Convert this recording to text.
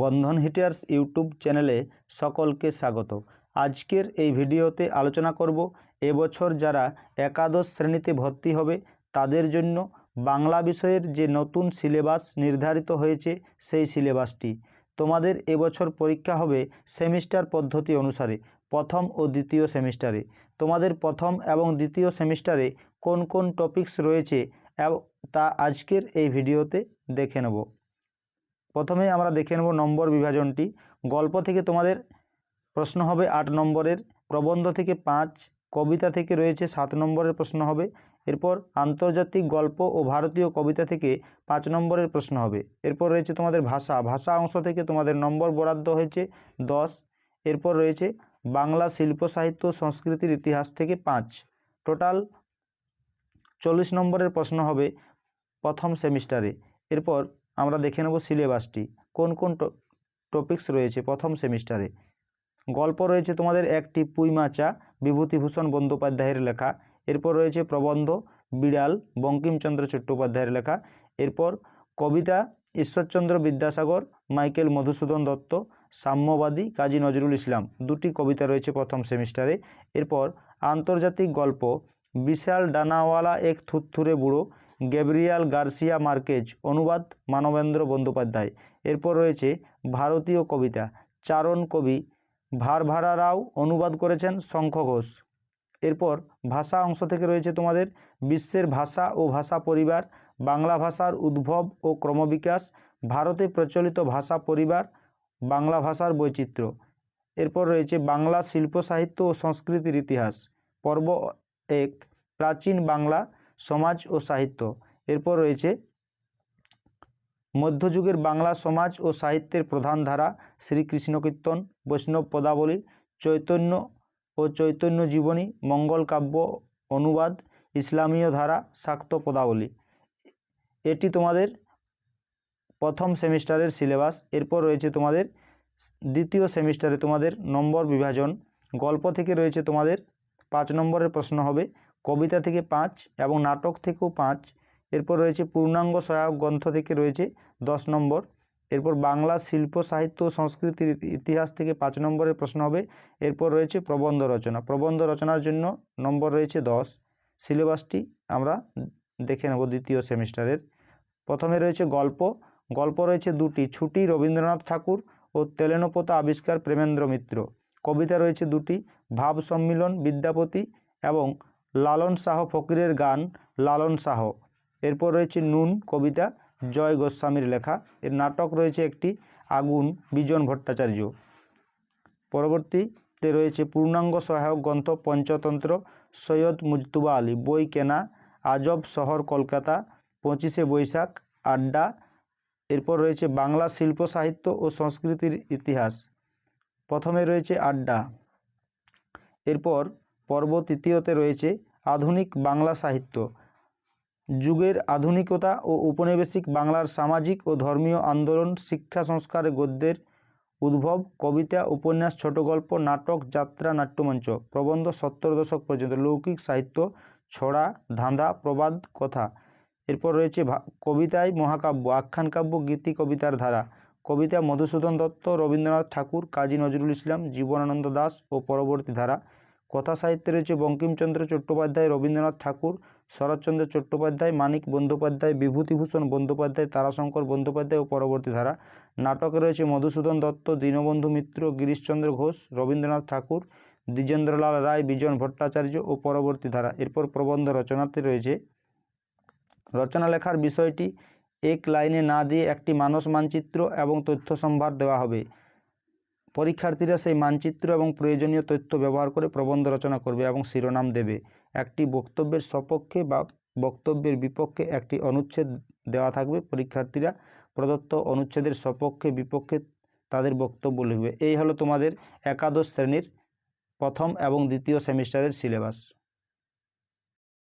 বন্ধন hitters YouTube চ্যানেলে সকলকে স্বাগত। আজকের এই ভিডিওতে আলোচনা করব এবছর যারা একাদশ শ্রেণীতে ভর্তি হবে, তাদের জন্য বাংলা বিষয়ের যে নতুন সিলেবাস নির্ধারিত হয়েছে সেই সিলেবাসটি। তোমাদের এবছর পরীক্ষা হবে সেমিস্টার পদ্ধতি অনুসারে, প্রথম ও দ্বিতীয় সেমিস্টারে। তোমাদের প্রথম এবং দ্বিতীয় সেমিস্টারে কোন কোন টপিকস রয়েছে তা আজকের এই ভিডিওতে দেখে নেব। প্রথমে আমরা দেখে নেব নম্বর বিভাজনটি। গল্প থেকে তোমাদের প্রশ্ন হবে আট নম্বরের, প্রবন্ধ থেকে পাঁচ, কবিতা থেকে রয়েছে সাত নম্বরের প্রশ্ন হবে। এরপর আন্তর্জাতিক গল্প ও ভারতীয় কবিতা থেকে পাঁচ নম্বরের প্রশ্ন হবে। এরপর রয়েছে তোমাদের ভাষা। ভাষা অংশ থেকে তোমাদের নম্বর বরাদ্দ হয়েছে দশ। এরপর রয়েছে বাংলা শিল্প, সাহিত্য সংস্কৃতির ইতিহাস থেকে পাঁচ। টোটাল চল্লিশ নম্বরের প্রশ্ন হবে প্রথম সেমিস্টারে। এরপর আমরা দেখে নেব সিলেবাসটি। কোন কোন টপিকস রয়েছে প্রথম সেমিস্টারে? গল্প রয়েছে তোমাদের একটি পুইমাচা, বিভূতিভূষণ বন্দ্যোপাধ্যায়ের লেখা। এরপর রয়েছে প্রবন্ধ, বিড়াল, বঙ্কিমচন্দ্র চট্টোপাধ্যায়ের লেখা। এরপর কবিতা, ঈশ্বরচন্দ্র বিদ্যাসাগর, মাইকেল মধুসূদন দত্ত, সাম্যবাদী কাজী নজরুল ইসলাম। দুটি কবিতা রয়েছে প্রথম সেমিস্টারে। এরপর আন্তর্জাতিক গল্প, বিশাল ডানাওয়ালা এক থুত্থুরে বুড়ো গ্যাব্রিয়াল গার্সিয়া মার্কেজ, অনুবাদ মানবেন্দ্র বন্দ্যোপাধ্যায়। এরপর রয়েছে ভারতীয় কবিতা, চারণ কবি ভারভারা রাও অনুবাদ করেছেন শঙ্খ ঘোষ। এরপর ভাষা অংশ থেকে রয়েছে তোমাদের বিশ্বের ভাষা ও ভাষা পরিবার, বাংলা ভাষার উদ্ভব ও ক্রমবিকাশ, ভারতে প্রচলিত ভাষা পরিবার, বাংলা ভাষার বৈচিত্র্য। এরপর রয়েছে বাংলা শিল্প সাহিত্য ও সংস্কৃতির ইতিহাস। পর্ব এক, প্রাচীন বাংলা সমাজ ও সাহিত্য। এরপর রয়েছে মধ্যযুগের বাংলা সমাজ ও সাহিত্যের প্রধান ধারা শ্রীকৃষ্ণ কীর্তন, বৈষ্ণব পদাবলী, চৈতন্য ও চৈতন্য জীবনী, মঙ্গল কাব্য, অনুবাদ, ইসলামীয় ধারা, শাক্ত পদাবলী। এটি তোমাদের প্রথম সেমিস্টারের সিলেবাস। এরপর রয়েছে তোমাদের দ্বিতীয় সেমিস্টারে তোমাদের নম্বর বিভাজন। গল্প থেকে রয়েছে তোমাদের পাঁচ নম্বরের প্রশ্ন হবে। কবিতা থেকে পাঁচ এবং নাটক থেকেও পাঁচ। এরপর রয়েছে পূর্ণাঙ্গ সহায়ক গ্রন্থ থেকে রয়েছে দশ নম্বর। এরপর বাংলা শিল্প, সাহিত্য সংস্কৃতির ইতিহাস থেকে পাঁচ নম্বরের প্রশ্ন হবে। এরপর রয়েছে প্রবন্ধ রচনা। প্রবন্ধ রচনার জন্য নম্বর রয়েছে দশ। সিলেবাসটি আমরা দেখে নেব দ্বিতীয় সেমিস্টারের। প্রথমে রয়েছে গল্প। গল্প রয়েছে দুটি। ছুটি রবীন্দ্রনাথ ঠাকুর ও তেলেনোপোতা আবিষ্কার প্রেমেন্দ্র মিত্র। কবিতা রয়েছে দুটি। ভাব সম্মিলন, বিদ্যাপতি এবং লালন শাহ ফকিরের গান লালন শাহ। এরপর রয়েছে নুন কবিতা জয় গোস্বামীর লেখা। এর নাটক রয়েছে একটি আগুন, বিজন ভট্টাচার্য। পরবর্তীতে রয়েছে পূর্ণাঙ্গ সহায়ক গ্রন্থ পঞ্চতন্ত্র সৈয়দ মুজতুবা আলী। বই কেনা, আজব শহর কলকাতা, পঁচিশে বৈশাখ, আড্ডা। এরপর রয়েছে বাংলা শিল্প সাহিত্য ও সংস্কৃতির ইতিহাস। প্রথমে রয়েছে আড্ডা। এরপর পর্ব তৃতীয়তে রয়েছে আধুনিক বাংলা সাহিত্য। যুগের আধুনিকতা ও উপনিবেশিক বাংলার সামাজিক ও ধর্মীয় আন্দোলন, শিক্ষা সংস্কারে গদ্যের উদ্ভব, কবিতা, উপন্যাস ছোট গল্প নাটক, যাত্রা, নাট্যমঞ্চ প্রবন্ধ সত্তর দশক পর্যন্ত লৌকিক সাহিত্য, ছড়া, ধাঁধা, প্রবাদ, কথা। এরপর রয়েছে কবিতায় মহাকাব্য, আখ্যান কাব্য, গীতি, কবিতার ধারা। কবিতা মধুসূদন দত্ত, রবীন্দ্রনাথ ঠাকুর, কাজী নজরুল ইসলাম, জীবনানন্দ দাস ও পরবর্তী ধারা। কথা সাহিত্যে রয়েছে বঙ্কিমচন্দ্র চট্টোপাধ্যায়, রবীন্দ্রনাথ ঠাকুর, শরৎচন্দ্র চট্টোপাধ্যায়, মানিক বন্দ্যোপাধ্যায়, বিভূতিভূষণ বন্দ্যোপাধ্যায়, তারাশঙ্কর বন্দ্যোপাধ্যায় ও পরবর্তী ধারা। নাটকে রয়েছে মধুসূদন দত্ত, দীনবন্ধু মিত্র, গিরিশচন্দ্র ঘোষ, রবীন্দ্রনাথ ঠাকুর, দ্বিজেন্দ্রলাল রায়, বিজন ভট্টাচার্য ও পরবর্তী ধারা। এরপর প্রবন্ধ রচনাতে রয়েছে রচনা লেখার বিষয়টি এক লাইনে না দিয়ে একটি মানস মানচিত্র এবং তথ্য সম্ভার দেওয়া হবে। পরীক্ষার্থীরা সেই মানচিত্র এবং প্রয়োজনীয় তথ্য ব্যবহার করে প্রবন্ধ রচনা করবে এবং শিরোনাম দেবে। একটি বক্তব্যের সপক্ষে বা বক্তব্যের বিপক্ষে একটি অনুচ্ছেদ দেওয়া থাকবে। পরীক্ষার্থীরা প্রদত্ত অনুচ্ছেদের সপক্ষে বিপক্ষে তাদের বক্তব্য লিখবে। এই হলো তোমাদের একাদশ শ্রেণির প্রথম এবং দ্বিতীয় সেমিস্টারের সিলেবাস।